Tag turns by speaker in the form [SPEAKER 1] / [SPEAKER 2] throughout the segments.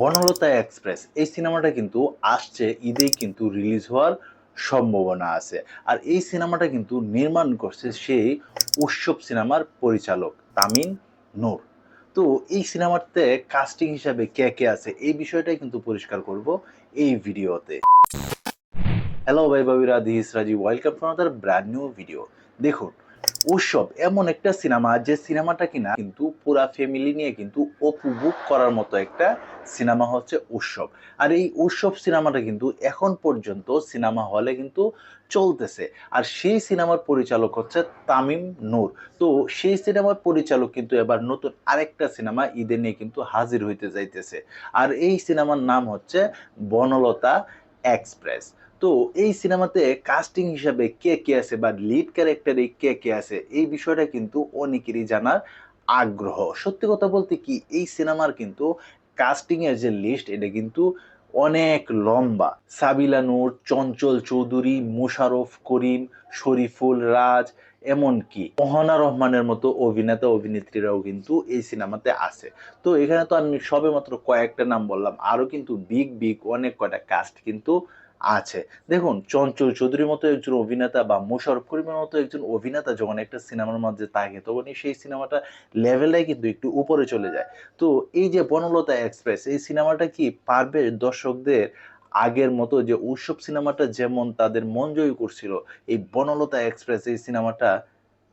[SPEAKER 1] Banalata express, এই সিনেমাটা কিন্তু আসছে ঈদেই কিন্তু রিলিজ হওয়ার সম্ভাবনা আছে। আর এই সিনেমাটা কিন্তু নির্মাণ করছে সেই উৎসব সিনেমার পরিচালক তামিন নূর। তো এই সিনেমাতে কাস্টিং হিসাবে কে কে আছে, এই বিষয়টাই কিন্তু পরিষ্কার করব এই ভিডিওতে। হ্যালো ভাই বাবিরা this Raji welcome to another brand new video দেখুন উৎসব এমন একটা সিনেমা যে সিনেমাটা কিনা কিন্তু পুরা ফ্যামিলি নিয়ে কিন্তু উপভোগ করার মতো একটা সিনেমা হচ্ছে উৎসব আর এই উৎসব সিনেমাটা কিন্তু এখন পর্যন্ত সিনেমা হলে কিন্তু চলতেছে। আর সেই সিনেমার পরিচালক হচ্ছে তামিম নূর। তো সেই সিনেমার পরিচালক কিন্তু এবার নতুন আরেকটা সিনেমা ঈদে নিয়ে কিন্তু হাজির হইতে যাইতেছে। আর এই সিনেমার নাম হচ্ছে বনলতা এক্সপ্রেস তো এই সিনেমাতে কাস্টিং হিসাবে কে কে আছে বা লিড ক্যারেক্টারে কে কে আছে, এই বিষয়টা কিন্তু অনেকেরই জানার আগ্রহ। সত্যি কথা বলতে কি, এই সিনেমার কিন্তু কাস্টিং এর যে লিস্ট এটা কিন্তু অনেক লম্বা। সাবিলা নূর, চঞ্চল চৌধুরী, মুশারফ করিম, শরীফুল রাজ, এমনকি মোহনা রহমানের মতো অভিনেতা, অভিনেত্রীরাও কিন্তু এই সিনেমাতে আছে। তো এখানে তো আমি সবে মাত্র কয়েকটা নাম বললাম। আরও কিন্তু বিগ বিগ অনেক কয়টা কাস্ট কিন্তু আছে। দেখুন, চঞ্চল চৌধুরীর মতো একজন অভিনেতা বা মোশারফ করিমের মতো একজন অভিনেতা যখন একটা সিনেমার মধ্যে থাকে তখনই সেই সিনেমাটা লেভেলটাই কিন্তু একটু উপরে চলে যায়। তো এই যে বনলতা এক্সপ্রেস এই সিনেমাটা কি পারবে দর্শকদের আগের মতো যে উৎসব সিনেমাটা যেমন তাদের মন জয় করছিল, এই বনলতা এক্সপ্রেস এই সিনেমাটা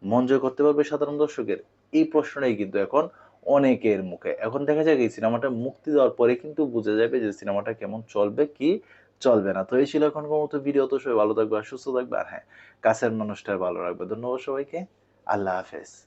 [SPEAKER 1] মন জয় করতে পারবে সাধারণ দর্শকের? এই প্রশ্নটাই কিন্তু এখন অনেকের মুখে। এখন দেখা যায় এই সিনেমাটা মুক্তি দেওয়ার পরে কিন্তু বোঝা যাবে যে সিনেমাটা কেমন চলবে, কি চলবে না। তো এই ছিল এখন মতো ভিডিও তো সবাই ভালো থাকবে আর সুস্থ থাকবে। আর হ্যাঁ কাছের মানুষটা ভালো রাখবে। ধন্যবাদ সবাইকে। আল্লাহ হাফেজ।